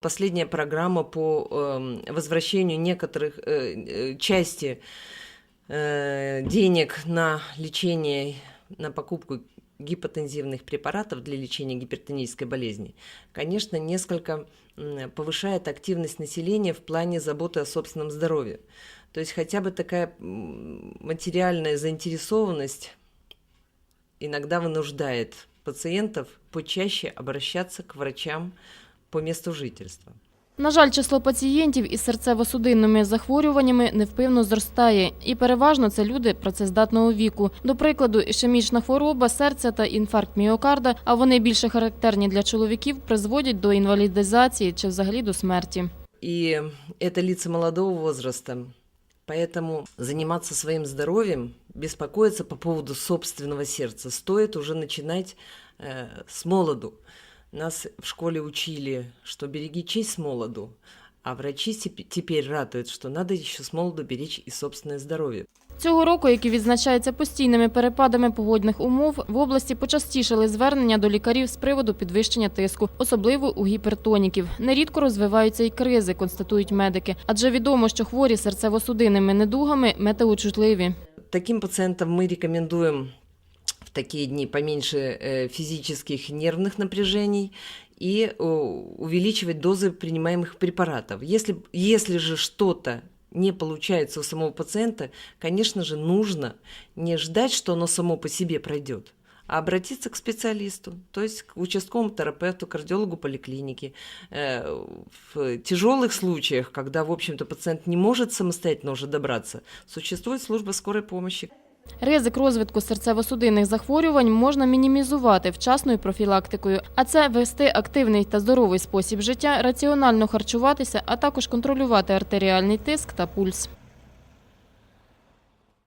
Последняя программа по эм, возвращению некоторых э, э, части э, денег на лечение, на покупку гипотензивных препаратов для лечения гипертонической болезни, конечно, несколько повышает активность населения в плане заботы о собственном здоровье. То есть хотя бы такая материальная заинтересованность иногда вынуждает пациентов почаще обращаться к врачам по месту жительства. На жаль, число пацієнтів із серцево-судинними захворюваннями невпинно зростає. І переважно це люди працездатного віку. До прикладу, ішемічна хвороба, серця та інфаркт міокарда, а вони більше характерні для чоловіків, призводять до інвалідизації чи взагалі до смерті. И это лица молодого возраста. Поэтому заниматься своим здоровьем, беспокоиться по поводу собственного сердца стоит уже начинать э, с молоду. Нас в школе учили, что береги честь с молоду, а врачи теп- теперь радуют, что надо еще с молоду беречь и собственное здоровье. Цього року, який відзначається постійними перепадами погодних умов, в області почастішали звернення до лікарів з приводу підвищення тиску, особливо у гіпертоніків. Нерідко розвиваються й кризи, констатують медики, адже відомо, що хворі серцево-судинними недугами метеочутливі. Таким пациентам мы рекомендуем в такие дни поменьше э, физических нервных напряжений и увеличивать дозы принимаемых препаратов. Если, если же что-то не получается у самого пациента, конечно же, нужно не ждать, что оно само по себе пройдет, а обратиться к специалисту, то есть к участковому терапевту, кардиологу поликлиники. Э, В тяжелых случаях, когда, в общем-то, пациент не может самостоятельно уже добраться, существует служба скорой помощи. Ризик розвитку серцево-судинних захворювань можна мінімізувати вчасною профілактикою, а це вести активний та здоровий спосіб життя, раціонально харчуватися, а також контролювати артеріальний тиск та пульс.